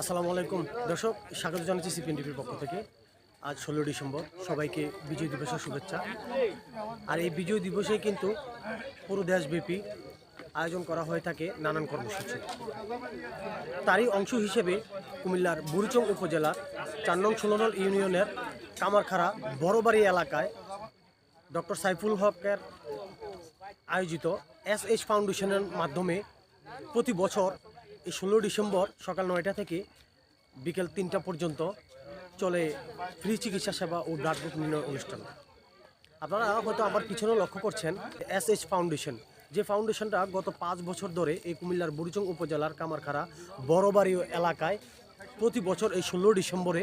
আসসালামু আলাইকুম। দর্শক, স্বাগত জানাচ্ছি সিপিএন টিভির পক্ষ থেকে। আজ ষোলো ডিসেম্বর, সবাইকে বিজয় দিবসের শুভেচ্ছা। আর এই বিজয় দিবসে কিন্তু পুরো দেশব্যাপী আয়োজন করা হয়ে থাকে নানান কর্মসূচি। তারই অংশ হিসেবে কুমিল্লার বুড়িচং উপজেলার চার নং ষোলো নং ইউনিয়নের কামারখাড়া বড়বাড়ি এলাকায় ডক্টর সাইফুল হকের আয়োজিত এস এইচ ফাউন্ডেশনের মাধ্যমে প্রতি বছর এই ষোলো ডিসেম্বর সকাল নয়টা থেকে বিকেল তিনটা পর্যন্ত চলে ফ্রি চিকিৎসা সেবা ও ব্লাড গ্রুপ নির্ণয় অনুষ্ঠান। আপনারা হয়তো আমার পিছনেও লক্ষ্য করছেন এস এইচ ফাউন্ডেশন। যে ফাউন্ডেশনটা গত পাঁচ বছর ধরে এই কুমিল্লার বুড়িচং উপজেলার কামারখাড়া, বড়বাড়ি এলাকায় প্রতি বছর এই ষোলো ডিসেম্বরে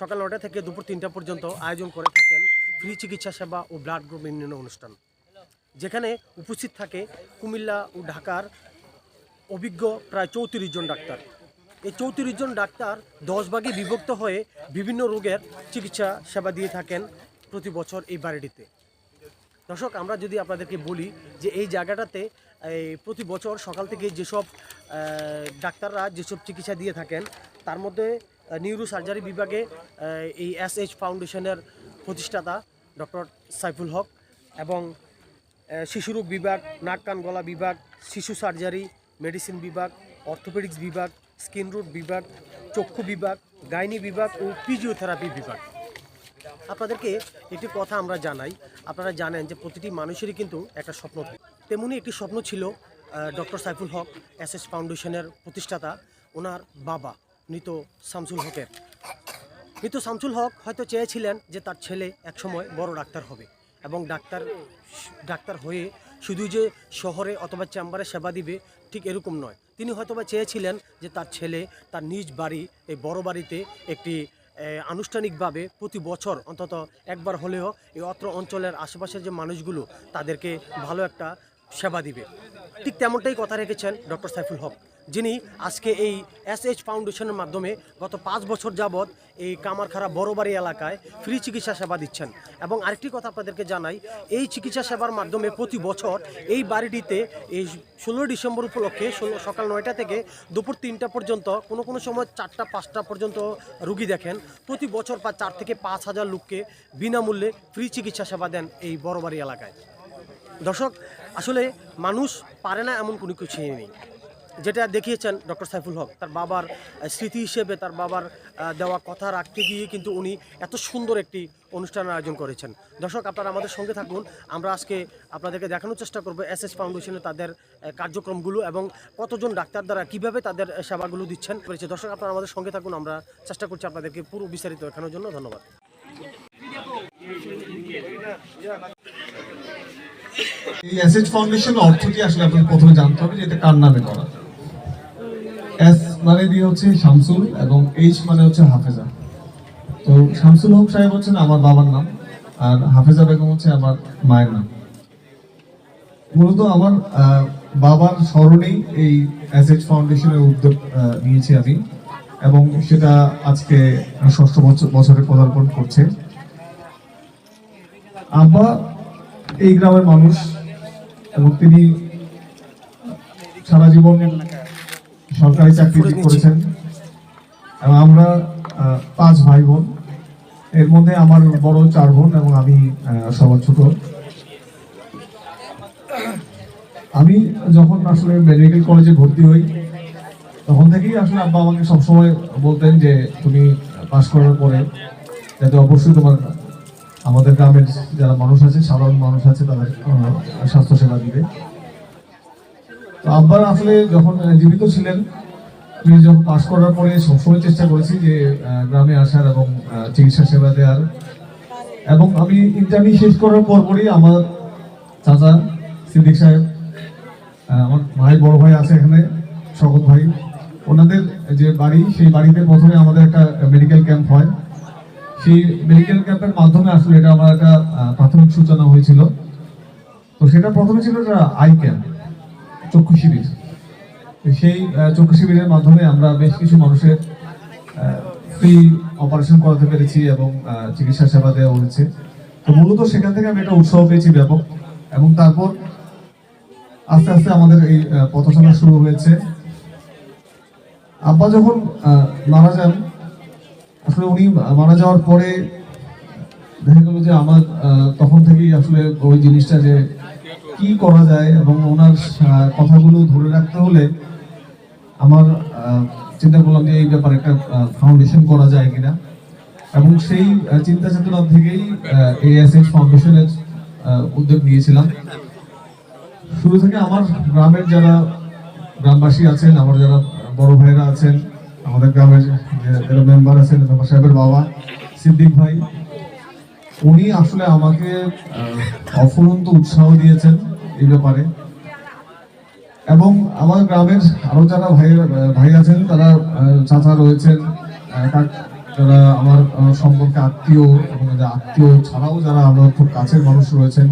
সকাল নয়টা থেকে দুপুর তিনটা পর্যন্ত আয়োজন করে থাকেন ফ্রি চিকিৎসা সেবা ও ব্লাড গ্রুপ নির্ণয় অনুষ্ঠান। যেখানে উপস্থিত থাকে কুমিল্লা ও ঢাকার অভিজ্ঞ প্রায় চৌত্রিশ জন ডাক্তার। এই চৌত্রিশ জন ডাক্তার দশ ভাগে বিভক্ত হয়ে বিভিন্ন রোগের চিকিৎসা সেবা দিয়ে থাকেন প্রতি বছর এই বাড়িটিতে। দর্শক, আমরা যদি আপনাদেরকে বলি যে এই জায়গাটাতে প্রতি বছর সকাল থেকে যেসব ডাক্তাররা যেসব চিকিৎসা দিয়ে থাকেন, তার মধ্যে নিউরো সার্জারি বিভাগে এই এস এইচ ফাউন্ডেশনের প্রতিষ্ঠাতা ডক্টর সাইফুল হক এবং শিশুরোগ বিভাগ, নাক কান গলা বিভাগ, শিশু সার্জারি মেডিসিন বিভাগ, অর্থোপেডিক্স বিভাগ, স্কিন রুট বিভাগ, চক্ষু বিভাগ, গাইনি বিভাগ ও ফিজিওথেরাপি বিভাগ। আপনাদেরকে একটি কথা আমরা জানাই। আপনারা জানেন যে প্রতিটি মানুষেরই কিন্তু একটা স্বপ্ন তেমনি একটি স্বপ্ন ছিল doctor Saiful Haque, S S ফাউন্ডেশনের প্রতিষ্ঠাতা, ওনার বাবা, মৃত শামসুল হকের। মৃত শামসুল হক হয়তো চেয়েছিলেন যে তার ছেলে একসময় বড় ডাক্তার হবে এবং ডাক্তার ডাক্তার হয়ে শুধু যে শহরে অথবা চেম্বারে সেবা দিবে, ঠিক এরকম নয়। তিনি হয়তোবা চেয়েছিলেন যে তার ছেলে, তার নিজ বাড়ি, এই বড় বাড়িতে একটি আনুষ্ঠানিকভাবে প্রতি বছর অন্তত একবার হলেও এই অত্র অঞ্চলের আশেপাশের যে মানুষগুলো, তাদেরকে ভালো একটা সেবা দিবে। ঠিক তেমনটাই কথা রেখেছেন ডক্টর সাইফুল হক, যিনি আজকে এই এস এইচ ফাউন্ডেশনের মাধ্যমে গত পাঁচ বছর যাবৎ এই কামারখাড়া বড়বাড়ি এলাকায় ফ্রি চিকিৎসা সেবা দিচ্ছেন। এবং আরেকটি কথা আপনাদেরকে জানাই, এই চিকিৎসা সেবার মাধ্যমে প্রতি বছর এই বাড়িটিতে এই ষোলো ডিসেম্বর উপলক্ষে সকাল নয়টা থেকে দুপুর তিনটা পর্যন্ত কোনো কোনো সময় চারটা, পাঁচটা পর্যন্ত রুগী দেখেন। প্রতি বছর চার থেকে পাঁচ হাজার লোককে বিনামূল্যে ফ্রি চিকিৎসা সেবা দেন এই বড়বাড়ি এলাকায়। দর্শক, আসলে মানুষ পারে না এমন কোনো কিছুই নেই। যেটা দেখিয়েছেন ডক্টর সাইফুল হক, তার বাবার স্মৃতি হিসেবে তার বাবার দেওয়া কথা রাখতে গিয়ে কিন্তু উনি এত সুন্দর একটি অনুষ্ঠানের আয়োজন করেছেন। দর্শক, আপনারা আমাদের সঙ্গে থাকুন। আমরা আজকে আপনাদেরকে দেখানোর চেষ্টা করব এস এস ফাউন্ডেশনে তাদের কার্যক্রমগুলো এবং কতজন ডাক্তার দ্বারা কীভাবে তাদের সেবাগুলো দিচ্ছেন করেছে। দর্শক, আপনারা আমাদের সঙ্গে থাকুন। আমরা চেষ্টা করছি আপনাদেরকে পুরো বিস্তারিত দেখানোর জন্য। ধন্যবাদ। এই এসএইচ ফাউন্ডেশন অর্থটি আসলে আপনাকে প্রথমে জানতে হবে যে এটা কার নামে করা? এস মানে দিয়ে হচ্ছে শামসুল এবং এইচ মানে হচ্ছে হাফেজা। তো শামসুল হক সাহেব হচ্ছেন আমার বাবার নাম আর হাফেজা বেগম হচ্ছে আমার মায়ের নাম। মূলত আমার বাবার স্মরণেই এই এসএইচ ফাউন্ডেশনের উদ্যোগ নিয়েছি আমি এবং সেটা আজকে ষষ্ঠ বছর বছরে পদার্পণ করছে। আব্বা এই গ্রামের মানুষ এবং তিনি সারা জীবন সরকারি চাকরি করেছেন। এবং আমরা পাঁচ ভাই বোন এর মধ্যে আমার বড় চার বোন এবং আমি সবার ছোট। আমি যখন আসলে মেডিকেল কলেজে ভর্তি হই তখন থেকেই আসলে আব্বা আমাকে সবসময় বলতেন যে তুমি পাশ করার পরে যাতে অবশ্যই তোমার আমাদের গ্রামের যারা মানুষ আছে, সাধারণ মানুষ আছে, তাদের স্বাস্থ্যসেবা দিবে। তো আব্বার আসলে যখন জীবিত ছিলেন, তিনি যখন পাশ করার পরে সবসময় চেষ্টা করেছি যে গ্রামে আসার এবং চিকিৎসা সেবা দেওয়ার। এবং আমি ইন্টারনি শেষ করার পরপরই আমার চাচা সিদ্দিক সাহেব আমার ভাই, বড় ভাই আছে এখানে শকত ভাই, ওনাদের যে বাড়ি, সেই বাড়িতে প্রথমে আমাদের একটা মেডিকেল ক্যাম্প হয়। সেই মেডিকেল ক্যাম্পের মাধ্যমে আসলে এটা আমার একটা প্রাথমিক সূচনা হয়েছিল। তো সেটা প্রথমে ছিল আই ক্যাম্প, চক্ষু শিবির। সেই চক্ষু শিবিরের মাধ্যমে আমরা বেশ কিছু মানুষের ফ্রি অপারেশন করাতে পেরেছি এবং চিকিৎসা সেবা দেওয়া হয়েছে। তো মূলত সেখান থেকে আমি একটা উৎসাহ পেয়েছি ব্যাপক। এবং তারপর আস্তে আস্তে আমাদের এই পথচলা শুরু হয়েছে। আব্বা যখন মারা যান আসলে উনি মারা যাওয়ার পরে দেখা গেল যে আমার তখন থেকেই আসলে ওই জিনিসটা যে কি করা যায় এবং ওনার কথাগুলো ধরে রাখতে হলে আমার চিন্তা করলাম যে এই ব্যাপারে একটা ফাউন্ডেশন করা যায় কিনা। এবং সেই চিন্তা চেতনা থেকেই এই এসএস ফাউন্ডেশনের উদ্যোগ নিয়েছিলাম। শুরু থেকে আমার গ্রামের যারা গ্রামবাসী আছেন, আমার যারা বড় ভাইয়েরা আছেন, আমাদের গ্রামের যারা মেম্বার আছেন মেম্বার সাহেবের বাবা, সিদ্দিক ভাই। উনি আসলে আমাকে অফুরন্ত উৎসাহ দিয়েছেন এই ব্যাপারে। এবং আমার গ্রামের আরও যারা ভাই ভাই আছেন, তারা চাচা রয়েছেন যারা আমার সম্পর্কে আত্মীয় আত্মীয়, ছাড়াও যারা আমার খুব কাছের মানুষ রয়েছেন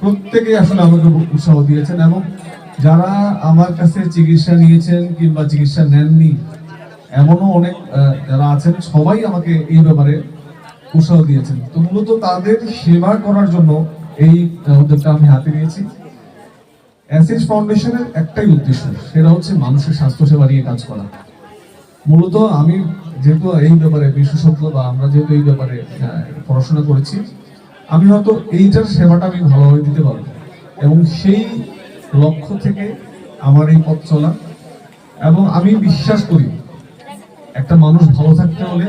প্রত্যেকেই আসলে আমাকে উৎসাহ দিয়েছেন এবং যারা আমার কাছে চিকিৎসা নিয়েছেন কিংবা চিকিৎসা নেননি এমনও অনেক যারা আছেন, সবাই আমাকে এই ব্যাপারে উৎসাহ দিয়েছেন। তো মূলত তাদের সেবা করার জন্য এই উদ্যোগটা আমি হাতে নিয়েছি। অ্যাসিস ফাউন্ডেশনের একটাই উদ্দেশ্য, সেটা হচ্ছে মানুষের স্বাস্থ্যসেবা নিয়ে কাজ করা। মূলত আমি যেহেতু এই ব্যাপারে বিশেষজ্ঞ বা আমরা যেহেতু এই ব্যাপারে পড়াশোনা করেছি, আমি হয়তো এইটার সেবাটা আমি ভালোভাবে দিতে পারব। এবং সেই লক্ষ্য থেকে আমার এই পথ চলা। এবং আমি বিশ্বাস করি একটা মানুষ ভালো থাকতে হলে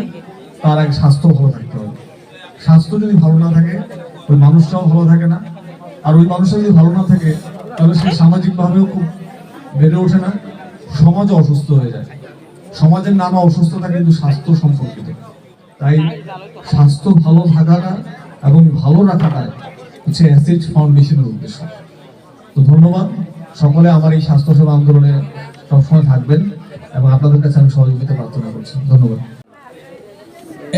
তার এক স্বাস্থ্য ভালো থাকতে হবে। স্বাস্থ্য যদি ভালো না থাকে, ওই মানুষটাও ভালো থাকে না। আর ওই মানুষটা যদি ভালো না থাকে, তাহলে সে সামাজিকভাবেও খুব বেড়ে ওঠে না। সমাজও অসুস্থ হয়ে যায়। সমাজের নানা অসুস্থতা কিন্তু স্বাস্থ্য সম্পর্কিত। তাই স্বাস্থ্য ভালো থাকাটা এবং ভালো রাখাটাই হচ্ছে অ্যাসিড ফাউন্ডেশনের উদ্দেশ্য। তো ধন্যবাদ। সকলে আমার এই স্বাস্থ্যসেবা আন্দোলনে সবসময় থাকবেন। এবং আপনাদের কাছে আমি সহযোগিতা প্রার্থনা করছি। ধন্যবাদ।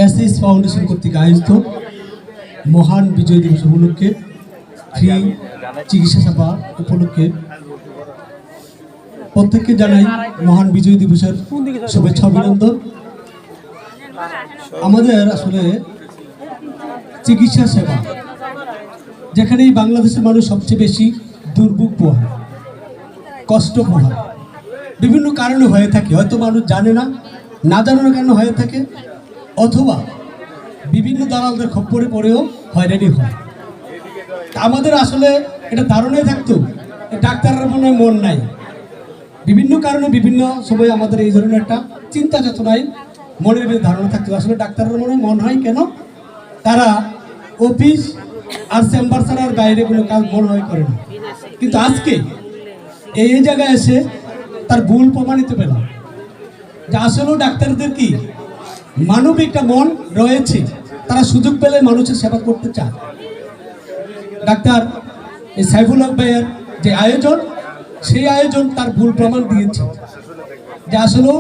এসএস ফাউন্ডেশন কর্তৃক আয়োজিত মহান বিজয় দিবস উপলক্ষে ফ্রি চিকিৎসা সেবা উপলক্ষে প্রত্যেককে জানাই মহান বিজয় দিবসের শুভেচ্ছা অভিনন্দন। আমাদের আসলে চিকিৎসা সেবা, যেখানেই বাংলাদেশের মানুষ সবচেয়ে বেশি দুর্ভোগ পোহায় কষ্ট পোহায় বিভিন্ন কারণে হয়ে থাকে। হয়তো মানুষ জানে না না জানানোর কারণে হয়ে থাকে? অথবা বিভিন্ন দালালদের খপ্পরে পড়েও হয়রানি হয়। আমাদের আসলে এটা ধারণাই থাকতো ডাক্তারের মনে মন নাই। বিভিন্ন কারণে, বিভিন্ন সময় আমাদের এই ধরনের একটা চিন্তা চেতনায় মনের ভিতরে ধারণা থাকতো। আসলে ডাক্তারের মনে মন হয় কেন? তারা অফিস আর চেম্বার ছাড়ার বাইরে কোনো কাজ মনে হয় করে না। কিন্তু আজকে এই জায়গায় এসে তার ভুল প্রমাণিত পেলাম যে আসলেও ডাক্তারদের কি? মানবিক একটা মন রয়েছে, তারা সুযোগ পেলে মানুষের সেবা করতে চায়। ডাক্তার এই সাইফুল হক ভাইয়ের যে আয়োজন, সেই আয়োজন তার ভুল প্রমাণ দিয়েছে। যে আসলেও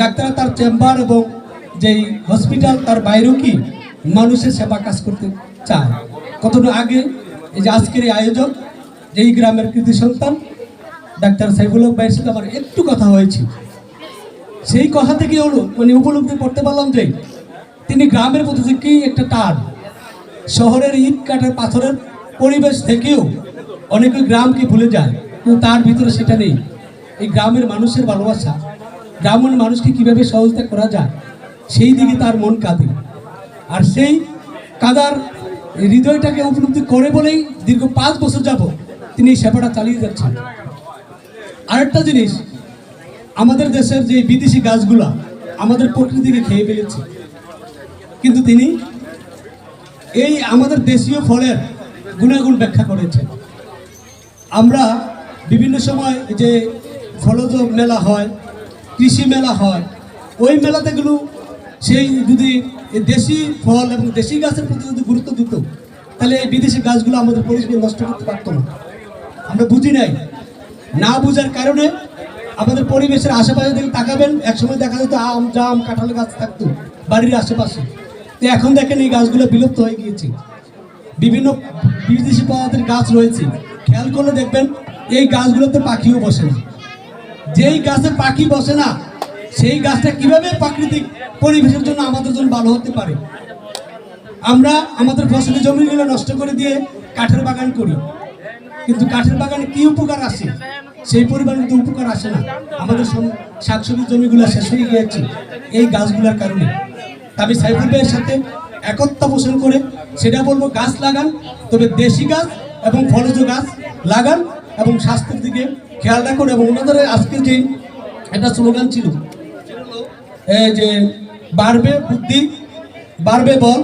ডাক্তার তার চেম্বার এবং যেই হসপিটাল, তার বাইরেও কি মানুষের সেবা কাজ করতে চায়। কতটা আগে এই যে আজকের এই আয়োজন, যেই গ্রামের কৃতি সন্তান ডাক্তার সাইফুল হক ভাইয়ের সাথে আমার একটু কথা হয়েছে সেই কথা থেকে হলো মানে উপলব্ধি করতে পারলাম যে, তিনি গ্রামের প্রতি থেকেই একটা টান, শহরের ইট কাঠের পাথরের পরিবেশ থেকেও অনেকে গ্রামকে ভুলে যায়, কিন্তু তার ভিতরে সেটা নেই। এই গ্রামের মানুষের ভালোবাসা, গ্রামের মানুষকে কীভাবে সহযোগিতা করা যায়, সেই দিকে তার মন কাঁদে। আর সেই কাদার হৃদয়টাকে উপলব্ধি করে বলেই দীর্ঘ পাঁচ বছর যাব তিনি সেবাটা চালিয়ে যাচ্ছেন। আরেকটা জিনিস, আমাদের দেশের যে বিদেশি গাছগুলা আমাদের প্রকৃতিকে খেয়ে ফেলেছে। কিন্তু তিনি এই আমাদের দেশীয় ফলের গুণাগুণ ব্যাখ্যা করেছেন। আমরা বিভিন্ন সময় যে ফলজ মেলা হয়, কৃষি মেলা হয়, ওই মেলাতেগুলো সেই যদি দেশি ফল এবং দেশি গাছের প্রতি যদি গুরুত্ব দিত, তাহলে এই বিদেশি গাছগুলো আমাদের পরিবেশ নষ্ট করতে পারতো না। আমরা বুঝি নাই না বুঝার কারণে আমাদের পরিবেশের আশেপাশে দিকে তাকাবেন, একসময় দেখা যেত আম, জাম, কাঁঠাল গাছ থাকতো বাড়ির আশেপাশে। তো এখন দেখেন এই গাছগুলো বিলুপ্ত হয়ে গিয়েছে। বিভিন্ন বিদেশি প্রজাতির গাছ রয়েছে। খেয়াল করলে দেখবেন এই গাছগুলোতে পাখিও বসে না। যেই গাছে পাখি বসে না, সেই গাছটা কীভাবে প্রাকৃতিক পরিবেশের জন্য আমাদের জন্য ভালো হতে পারে? আমরা আমাদের ফসলি জমিগুলো নষ্ট করে দিয়ে কাঠের বাগান করি। কিন্তু কাঠের বাগানে কি উপকার আছে সেই পরিমাণ কিন্তু উপকার আসে না। আমাদের শাকসবজি জমিগুলো শেষ হয়ে গিয়েছে। এই গাছগুলোর কারণে। আমি সাইফুল ভাইয়ের সাথে একত্র পোষণ করে সেটা বলব গাছ লাগান তবে দেশি গাছ এবং ফলজ গাছ লাগান এবং স্বাস্থ্যের দিকে খেয়াল রাখুন এবং ওনাদের আজকে যে একটা স্লোগান ছিল যে বাড়বে বুদ্ধি বাড়বে বল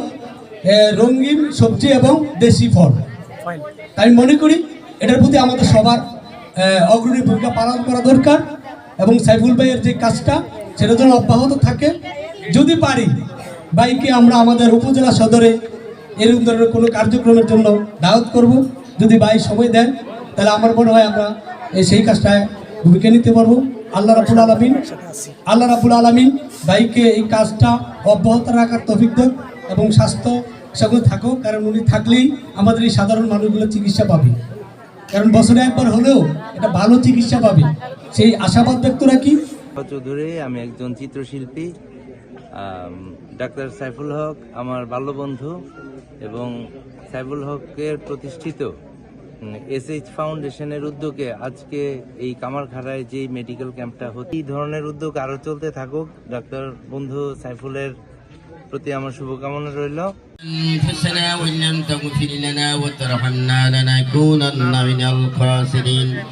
রঙিন সবজি এবং দেশি ফল। তাই আমি মনে করি এটার প্রতি আমাদের সবার অগ্রণী ভূমিকা পালন করা দরকার এবং সাইফুল ভাইয়ের যে কাজটা সেটা যেন অব্যাহত থাকে। যদি পারি বাইকে আমরা আমাদের উপজেলা সদরে এরকম ধরনের কোনো কার্যক্রমের জন্য দাওয়াত করব। যদি ভাই সময় দেন, তাহলে আমার মনে হয় আমরা এই সেই কাজটায় ভূমিকা নিতে পারব। আল্লাহ রাবুল আলমিন, আল্লাহ রাবুল আলমিন ভাইকে এই কাজটা অব্যাহত রাখার তফিক দেন এবং স্বাস্থ্য সেগুলো থাকুক, কারণ উনি থাকলেই আমাদের এই সাধারণ মানুষগুলো চিকিৎসা পাবে। কারণ বছরে একবার হলেও এটা ভালো চিকিৎসা পাবে। সেই আশাবাদ ব্যক্ত রাখি। চৌধুরী, আমি একজন চিত্রশিল্পী ডাক্তার সাইফুল হক আমার বাল্য বন্ধু এবং সাইফুল হকের প্রতিষ্ঠিত এসএইচ ফাউন্ডেশনের উদ্যোগে আজকে এই কামারখাড়ায় যে মেডিকেল ক্যাম্পটা হচ্ছে, এই ধরনের উদ্যোগ আরও চলতে থাকুক। ডাক্তার বন্ধু সাইফুলের প্রতি আমার শুভকামনা রইল। أنفسنا وإن لم تغفر لنا وترحمنا لنكونن من الخاسرين.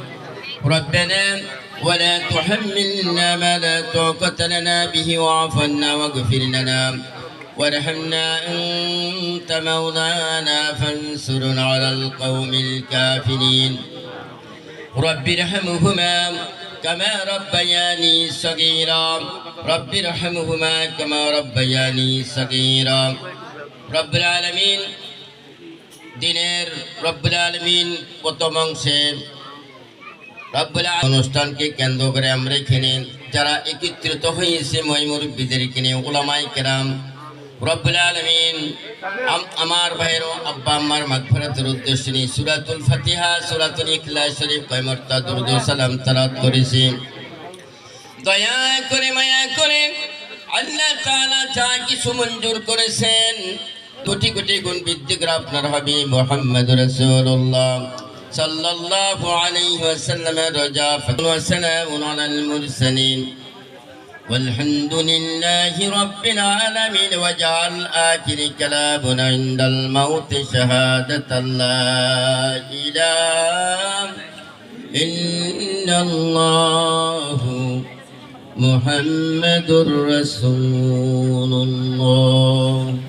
ربنا ولا تحملنا ما لا طاقة لنا به واعف عنا واغفر لنا وارحمنا أنت مولانا فانصرنا على القوم الكافرين. رب ارحمهما كما ربياني صغيرا. رب ارحمهما كما ربياني صغيرا. রব্বুল আলমিন দিনের রব্বুল আলমিন প্রথম অংশে রব্বুল অনুষ্ঠানকে কেন্দ্র করে আমরা এখানে যারা একত্রিত হয়েছে মহিমুরব্বীদের কিনে ওলামাই কেরাম, রব্বুল আলমিন আমার ভাইয়ের আব্বা আম্মার মাগফরাতের উদ্দেশ্যে নিয়ে সুরাতুল ফাতিহা, সুরাতুল ইখলা শরীফ কয়মর্তা দুরুদ সালাম তালাত করেছি। দয়া করে, মায়া করে আল্লাহ তাআলা যা কিছু মঞ্জুর করেছেন কোটি কোটি গুণ বৃদ্ধি করে আপনার হবে মোহাম্মদ রাসূলুল্লাহ সাল্লাল্লাহু আলাইহি ওয়াসাল্লাম রাজা ওয়া সালামুন আলাল মুরসালিন والحمد لله رب العالمين وجعل آخر كلامنا عند الموت شهادة لا إله إلا الله محمد رسول الله